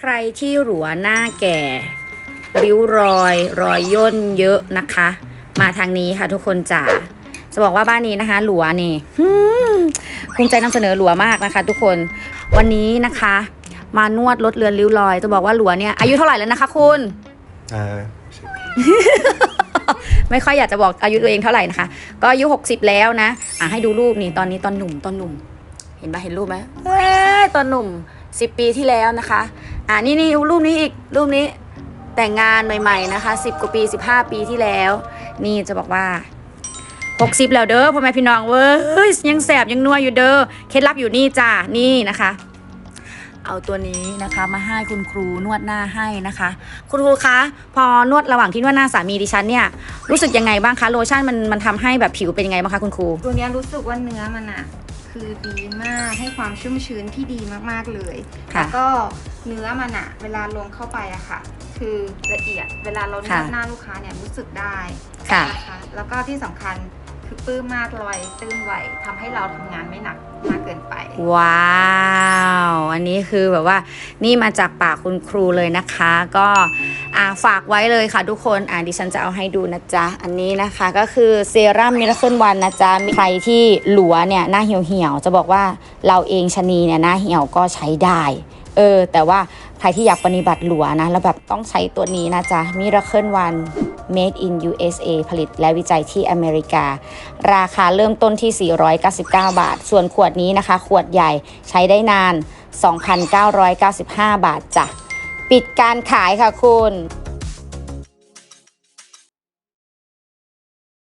ใครที่หลัวหน้าแก่ริ้วรอยรอยย่นเยอะนะคะ มาทางนี้ค่ะทุกคนจ๋าจะบอกว่าบ้านนี้นะคะ หลัวนี่หืมภูมิใจนำเสนอหลัวมากนะคะ ทุกคนวันนี้นะคะ มานวดลดเลือนริ้วรอย จะบอกว่าหลัวเนี่ยอายุเท่าไหร่แล้วนะคะคุณอ่าสิบไม่ค่อยอยากจะบอกอายุตัวเองเท่าไหร่นะคะ ก็อายุ60แล้วนะอะให้ดูรูปนี่ตอนนี้ตอนหนุ่มตอนหนุ่ม เห็นปะเห็นรูปไหมเอ้ยตอนหนุ่ม10ปีที่แล้วนะคะ อะนี่นี่รูปนี้อีกรูปนี้แต่งงานใหม่ๆนะคะ 10 กว่าปี 15 ปีที่แล้ว นี่จะบอกว่า60แล้วเด้อพ่อแม่พี่น้องเว้ยยังแสบยังนัวอยู่เด้อเคล็ดลับอยู่นี่จ้านี่นะคะ เอาตัวนี้นะคะ มาให้คุณครูนวดหน้าให้นะคะ คุณครูคะพอนวดระหว่างที่นวดหน้าสามีดิฉันเนี่ยรู้สึกยังไงบ้างคะโลชั่นมันมันทำให้แบบผิวเป็นยังไงบ้างคะคุณครูตัวเนี้ยรู้สึกว่าเนื้อมันอะคือดีมากให้ความชุ่มชื้นที่ดีมากๆเลยค่ะแล้วก็ เนื้อมันอะเวลาลงเข้าไปอะค่ะ คือละเอียดเวลาเรานค่ะวดหน้าลูกค้าเนี่ยรู้สึกได้ค่ะ นะคะแล้วก็ที่สำคัญคือ ปื้มมากลอยตื้นไหวทำให้เราทำงานไม่หนักมากเกินไป ว้าว อันนี้คือแบบว่านี่มาจากปากคุณครูเลยนะคะ ก็อ่าฝากไว้เลยค่ะทุกคนอ่าดิฉันจะเอาให้ดูนะจ๊ะ อันนี้นะคะก็คือเซรั่มมิราเคิลวันนะจ๊ะมีใครที่หลัวเนี่ยหน้าเหี่ยวๆจะบอกว่าเราเองชะนีเนี่ยหน้าเหี่ยวก็ใช้ได้เออแต่ว่าใครที่อยากปฏิบัติหลัวนะแล้วแบบต้องใช้ตัวนี้นะจ๊ะมิราเคิลวัน made in USA ผลิตและวิจัยที่อเมริกา ราคาเริ่มต้นที่ 499 บาท ส่วนขวดนี้นะคะ ขวดใหญ่ใช้ได้นาน 2,995 บาทจ้ะ ปิดการขายค่ะคุณ